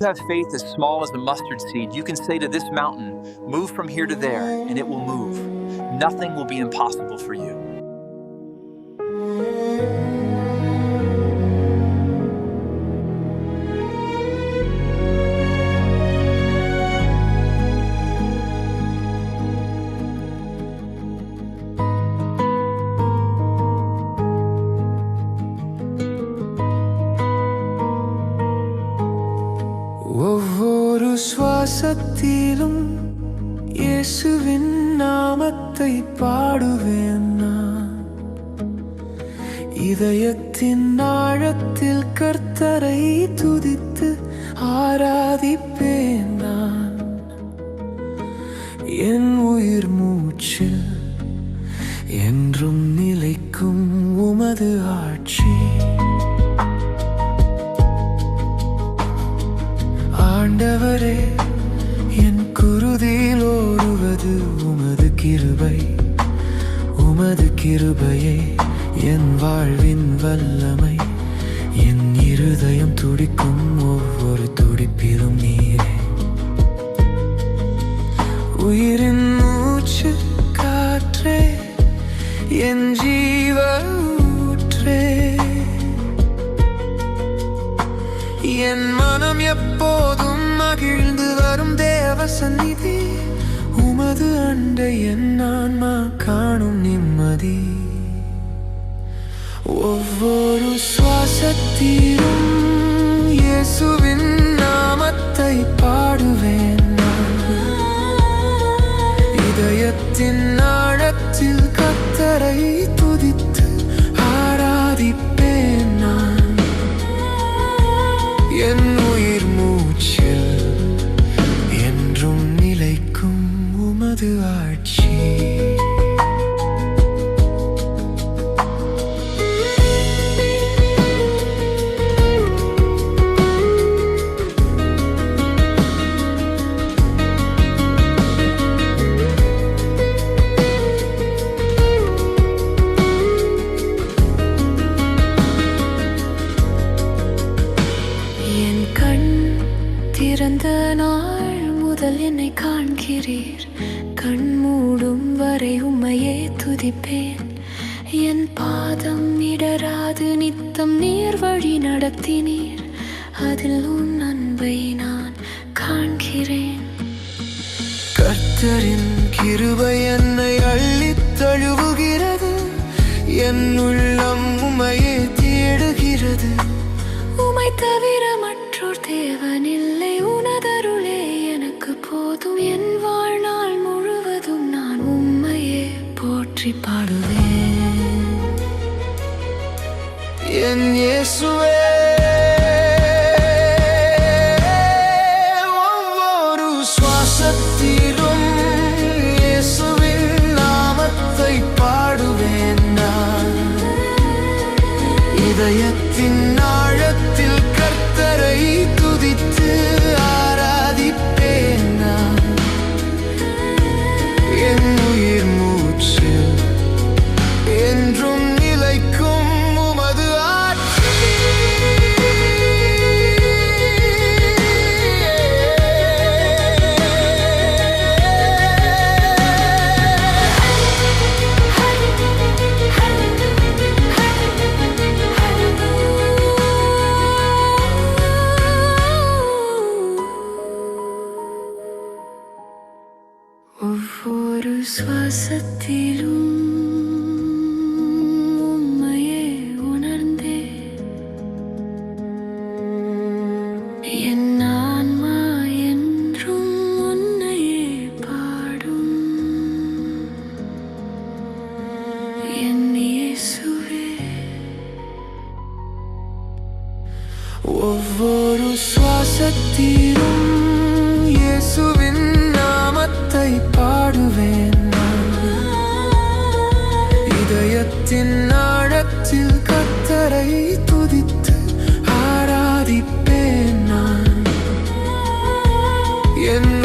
you have faith as small as a mustard seed, you can say to this mountain, Move from here to there, and it will move. Nothing will be impossible for you. சுவாசத்திலும் இயேசுவின் நாமத்தை பாடுவேன் நான். இதயத்தின் ஆழத்தில் கர்த்தரை துதித்து ஆராதிப்பேன் நான். என் உயிர் மூச்சு என்றும் நிலைக்கும் உமது ஆட்சி. ஆண்டவரே என் குருதியில் ஓடுவது உமது கிருபை உமது கிருபையே என் வாழ்வின் வல்லமை. என் இருதயம் துடிக்கும் ஒவ்வொரு துடிப்பிலும் நீரே. உயிரின் மூச்சு காற்றே என் ஜீவ ஊற்றே. என் மனம் எப்போதும் மகிழ்ந்து வரும் சந்நிதி. உமது அண்டை என் ஆன்மா காணும் நிம்மதி. ஒவ்வொரு சுவாசத்தீரும் இயேசுவின் திறந்த நாள் முதல் என்னை காண்கிறீர். கண் மூடும் வரை உம்மையே துதிப்பேன். என் பாதம் இடராது நித்தம் நீர் வழி நடத்தினீர். அதில் உன் அன்பை நான் காண்கிறேன். கர்த்தரின் கிருபை என்னை அள்ளித் தழுவுகிறது. என் உள்ளம் உமையே தேடுகிறது. உமை தவிர மற்றொரு தேவனில்லை என் வாழ்நாள் முழுவதும் நான் உம்மையே போற்றி பாடுவேன். என் இயேசுவே சுவாசத்திலும் உம்மையே உணர்ந்தே என் ஆன்மா என்றும் உன்னையே பாடும். என் இயேசுவே. ஒவ்வொரு சுவாசத்திலும் இதயத்தின் ஆழத்தில் கத்தரை துதித்து ஆராதிப்பேன் நான். என்